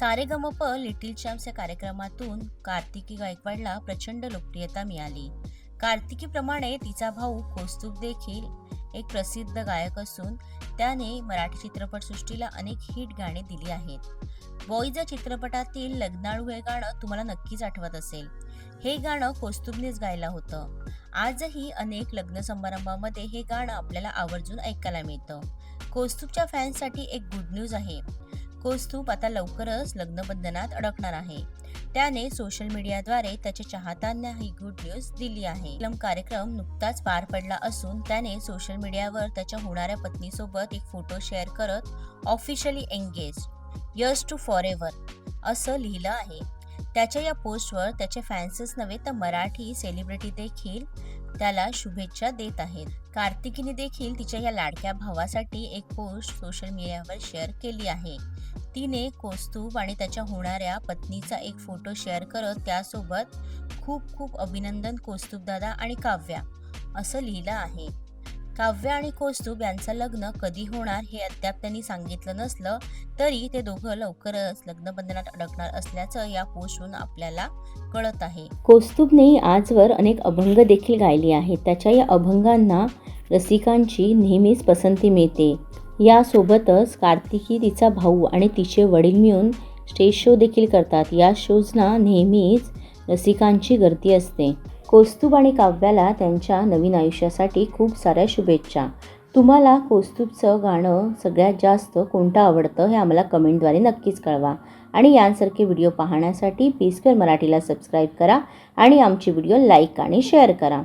Sa Re Ga Ma Pa little champs या कार्यक्रमातून कार्तिकी गायकवाडला प्रचंड लोकप्रियता मिळाली. कार्तिकीप्रमाणे तिचा भाऊ कौस्तुभ देखील एक प्रसिद्ध गायक असून त्याने मराठी चित्रपटसृष्टीला अनेक हिट गाणे दिली आहेत. बॉईज या चित्रपटातील लग्नाळू हे गाणं तुम्हाला नक्कीच आठवत असेल. हे गाणं कौस्तुभनेच गायला होतं. आजही अनेक लग्न समारंभामध्ये हे गाणं आपल्याला आवर्जून ऐकायला मिळतं. कौस्तुभच्या फॅन्ससाठी एक गुड न्यूज आहे. कौस्तुभ आता लवकरच लग्नबंधनात अडकणार आहे. त्याने सोशल मीडियाद्वारे त्याच्या चाहत्यांना ही गुड न्यूज दिली आहे. फिल्म कार्यक्रम नुकताच पार पडला असून त्याने सोशल मीडियावर त्याच्या होणाऱ्या पत्नीसोबत एक फोटो शेअर करत officially engage yes to forever असं लिहिलं आहे. त्याच्या या पोस्टवर त्याचे फॅन्सच नव्हे तर मराठी सेलिब्रिटी देखील त्याला शुभेच्छा देत आहेत. कार्तिकीने देखील तिच्या या लाडक्या भावासाठी एक पोस्ट सोशल मीडियावर शेअर केली आहे. तिने कौस्तुभ आणि त्याच्या होणाऱ्या पत्नीचा एक फोटो शेअर करत त्यासोबत खूप खूप अभिनंदन कौस्तुभ दादा आणि काव्या असं लिहिलं आहे. काव्या आणि कौस्तुभ यांचं लग्न कधी होणार हे अद्याप त्यांनी सांगितलं नसलं तरी ते दोघं लवकरच लग्नबंधनात अडकणार असल्याचं या पोस्टवरून आपल्याला कळत आहे. कौस्तुभने आजवर अनेक अभंग देखील गायले आहेत. त्याच्या या अभंगांना रसिकांची नेहमीच पसंती मिळते. यासोबतच कार्तिकी तिचा भाऊ आणि तिचे वडील मिळून स्टेज शो देखील करतात. या शोजना नेहमीच रसिकांची गर्दी असते. कौस्तुभ आणि काव्याला त्यांच्या नवीन आयुष्यासाठी खूप साऱ्या शुभेच्छा. तुम्हाला कौस्तुभचं गाणं सगळ्यात जास्त कोणतं आवडतं हे आम्हाला कमेंटद्वारे नक्कीच कळवा. आणि यांसारखे व्हिडिओ पाहण्यासाठी पीसकर मराठीला सबस्क्राईब करा आणि आमची व्हिडिओ लाईक आणि शेअर करा.